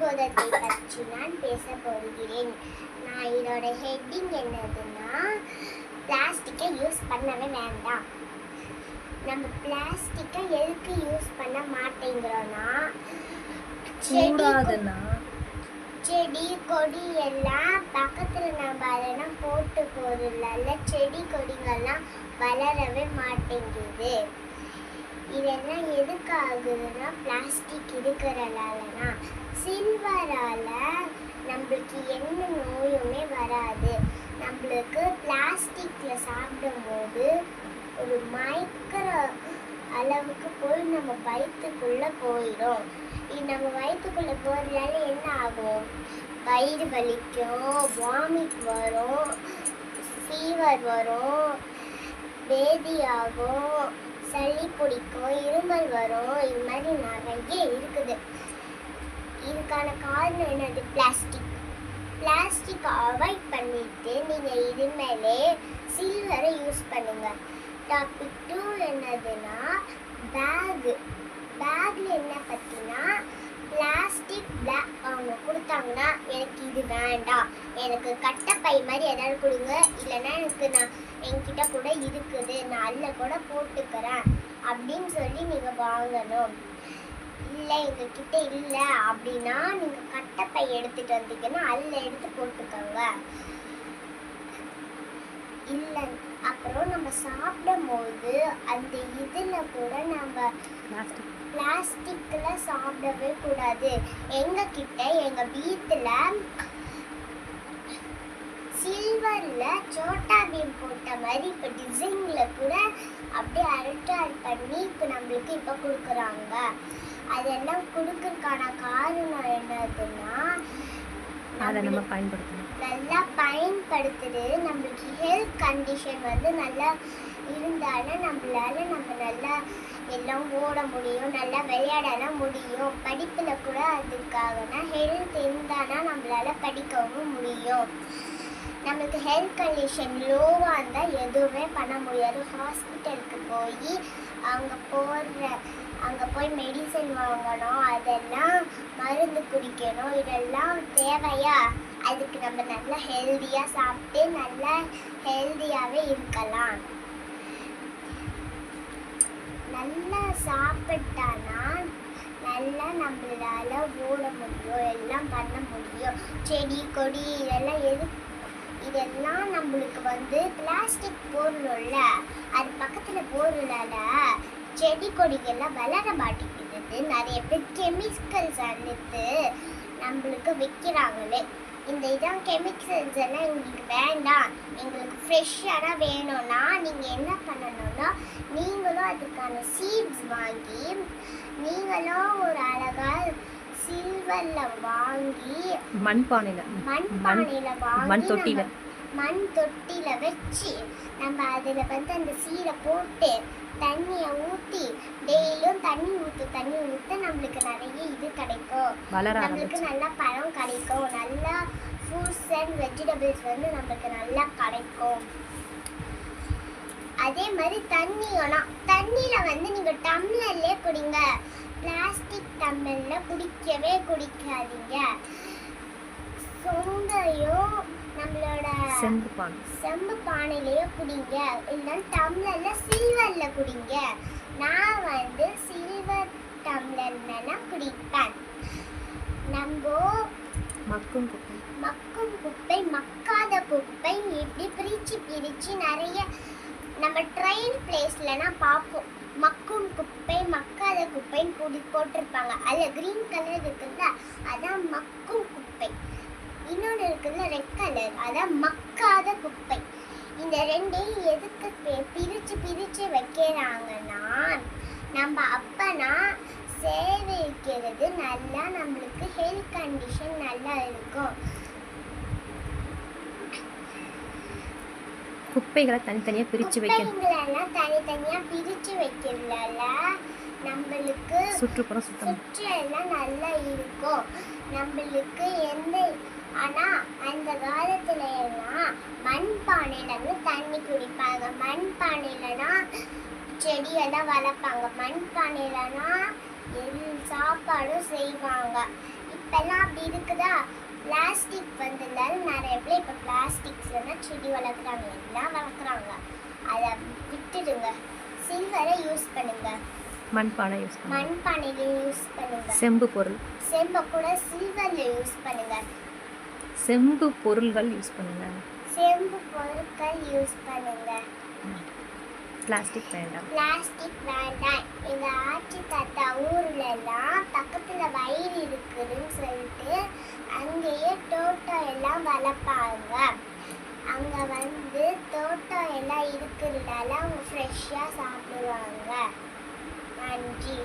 விபோதத்தை பற்றி நான் பேச போகிறேன் நான் இதோட ஹெட்டிங் என்னதுன்னா பிளாஸ்டிக்கை யூஸ் பண்ணவே வேண்டாம். நம்ம பிளாஸ்டிக்கை எதுக்கு யூஸ் பண்ண மாட்டேங்கிறோம்னா செடி கொடி எல்லாம் பக்கத்துல நம்ம அதெல்லாம் போட்டு போறதுனால செடி கொடிகள்லாம் வளரவே மாட்டேங்குது. இதெல்லாம் எதுக்கு ஆகுதுன்னா பிளாஸ்டிக் இருக்கிறனாலனா சில்வரால் நம்மளுக்கு எந்த நோயுமே வராது. நம்மளுக்கு பிளாஸ்டிக்கில் சாப்பிடும்போது ஒரு மயக்கிற அளவுக்கு போய் நம்ம வயிற்றுக்குள்ளே போயிடும் இது நம்ம வயிற்றுக்குள்ளே போறதுனால என்ன ஆகும்? வயிறு வலிக்கும் வாமிட் வரும் ஃபீவர் வரும். பேதியாகும் சளி பிடிக்கும் இருமல் வரும் இது மாதிரி நிறைய இருக்குது. இதுக்கான காரணம் என்னது? பிளாஸ்டிக் பிளாஸ்டிக் அவாய்ட் பண்ணிட்டு நீங்கள் இனிமேலே சில்வரை யூஸ் பண்ணுங்கள் டாபிக் டூ என்னதுன்னா பேகு பேக்ல என்ன பற்றினா பிளாஸ்டிக் பேக் அவங்க எனக்கு இது வேண்டாம். எனக்கு கட்டப்பை மாதிரி ஏதாவது கொடுங்க. இல்லைன்னா எனக்கு நான் என்கிட்ட கூட இருக்குது. நான் அதில் கூட போட்டுக்கிறேன். அப்படின்னு சொல்லி நீங்கள் வாங்கணும். இல்லை எங்ககிட்ட இல்லை அப்படின்னா நீங்கள் கட்டப்பை எடுத்துட்டு வந்தீங்கன்னா அதில் எடுத்து போட்டுக்கோங்க. இல்லை அப்புறம் நம்ம சாப்பிடும் போது அந்த இதில் கூட நம்ம பிளாஸ்டிக்கில் பிளாஸ்டிக்ல சாப்பிடவே கூடாது. எங்க கிட்ட எங்க வீட்டுல சில்வர்ல சோட்டா பீம் போட்ட மாதிரி இப்போ டிசைன்ல கூட அப்படியே அல்ட்ரால் பண்ணி இப்போ நம்மளுக்கு இப்ப கொடுக்குறாங்க. அதெல்லாம் கொடுக்குறதுக்கான காரணம் என்னதுன்னா அதை நம்ம பயன்படுத்தணும். நல்லா பயன்படுத்துறது நம்மளுக்கு ஹெல்த் கண்டிஷன் வந்து நல்லா இருந்தாலும் நம்மளால நம்ம நல்லா எல்லாம் ஓட முடியும் நல்லா விளையாடலாம் முடியும். படிப்பில் கூட அதுக்காகனா ஹெல்த் இருந்தானா நம்மளால படிக்கவும் முடியும். நம்மளுக்கு ஹெல்த் கண்டிஷன் லோவாக இருந்தால் எதுவுமே பண்ண முடியாது. ஹாஸ்பிட்டலுக்கு போய் அங்கே போடுற அங்கே போய் மெடிசன் வாங்கணும் அதெல்லாம் மருந்து குடிக்கணும் இதெல்லாம் தேவையா? அதுக்கு நம்ம நல்லா ஹெல்தியாக சாப்பிட்டு நல்லா ஹெல்தியாகவே இருக்கலாம். நல்லா சாப்பிட்டானா நல்லா நம்மளால ஓட முடியும் எல்லாம் பண்ண முடியும். செடி கொடி இதெல்லாம் எது இதெல்லாம் நம்மளுக்கு வந்து பிளாஸ்டிக் போடணும்ல. அது பக்கத்தில் போடுறதால செடி கொடிகள்லாம் வளர மாட்டேங்குது நிறைய பேர் கெமிக்கல்ஸ் அழுத்து நம்மளுக்கு விற்கிறாங்களே இந்த இதான் கெமிக்கல்ஸ் எல்லாம் எங்களுக்கு வேண்டாம். எங்களுக்கு ஃப்ரெஷ்ஷான வேணும்னா நீங்கள் என்ன பண்ணணும்னா நீங்களும் அதுக்கான சீட்ஸ் வாங்கி நீங்களும் ஒரு அழகா சில்வரில் வாங்கி மண் பானையில மண் மண் பானையில வாங்கி மண் தொட்டியில. மண் தொட்டில வச்சு நம்ம அதுல வந்து அந்த சீடை போட்டு தண்ணியை ஊத்தி டெய்லியும் தண்ணி ஊத்து தண்ணி ஊத்த நம்மளுக்கு நிறைய இது கிடைக்கும். நம்மளுக்கு நல்லா பழம் கிடைக்கும். நல்லா ஃப்ரூட்ஸ் அண்ட் வெஜிடபிள்ஸ் வந்து நம்மளுக்கு நல்லா கிடைக்கும். அதே மாதிரி தண்ணியோனா தண்ணியில வந்து நீங்க டம்ளர்லயே குடிங்க. பிளாஸ்டிக் டம்ளர்ல குடிக்கவே குடிக்காதீங்க. சொந்தையும் நம்மளோட செம்பு பானை. செம்பு பானையிலேயே குடிங்க. இல்லைன்னா டம்ளர்ல சில்வர்ல குடிங்க. நான் வந்து சில்வர் டம்ளர்ல குடிப்பேன் நம்ம மக்கும் குப்பை. மக்கும் குப்பை மக்காத குப்பை இப்படி பிரிச்சு பிரிச்சு நிறைய நம்ம ட்ரெயின் பிளேஸ்லலாம் பார்ப்போம். மக்கும் குப்பை மக்காத குப்பைன்னு கூடி போட்டிருப்பாங்க. அதில் க்ரீன் கலர் இருக்குல்ல அதான் மக்கும் குப்பை. இன்னொன்று இருக்குல்ல ரெட் கலர் அதான் மக்காத குப்பை. இந்த ரெண்டையும் எதுக்கு பி- பிரிச்சு பிரிச்சு வைக்கிறாங்கன்னா நம்ம அப்பனா சேவிக்கிறது நல்லா நம்மளுக்கு ஹெல்த் கண்டிஷன் நல்லா இருக்கும். குப்பைகளை தனித்தனியா பிரிச்சு வைக்கணும். குப்பைங்களெல்லாம் தனித்தனியா பிரிச்சு வைக்கிறதுனால நம்மளுக்கு சுற்றுப்புறம் சுத்தம். சுற்றெல்லாம் நல்லா இருக்கும். நம்மளுக்கு எந்த ஆனா அந்த காலத்துல எல்லாம் மண் பானையில இருந்து தண்ணி குடிப்பாங்க. மண் பானையிலனா செடியெல்லாம் வளர்ப்பாங்க. மண் பானையிலனா எல் சாப்பாடும் செய்வாங்க. இப்ப இப்பெல்லாம் அப்படி இருக்குதா? பிளாஸ்டிக் வந்ததால நிறைய பேர் இப்போ பிளாஸ்டிக்ஸ்ல செடி வளர்க்குறாங்க. எல்லாம் வளர்க்குறாங்க. அதை விட்டுடுங்க. சில்வரை யூஸ் பண்ணுங்க. மண்பானை யூஸ் பண்ணுங்க. மண்பானையில யூஸ் பண்ணுங்க. செம்பு பொருள். செம்பை கூட சில்வர்ல யூஸ் பண்ணுங்க. செம்பு பொருள்கள் யூஸ் பண்ணுங்க. செம்பு பொருட்கள் யூஸ் பண்ணுங்க. பிளாஸ்டிக் வேண்டாம். பிளாஸ்டிக் வேண்டாம். எங்க ஆட்சி தாத்தா ஊர்ல எல்லாம் பக்கத்துல வயல் இருக்குதுன்னு சொல்லிட்டு அங்கேயே தோட்டம் எல்லாம் வளர்ப்பாங்க. அங்கே வந்து தோட்டம் எல்லாம் இருக்கிறதால அவங்க ஃப்ரெஷ்ஷாக சாப்பிடுவாங்க. நன்றி.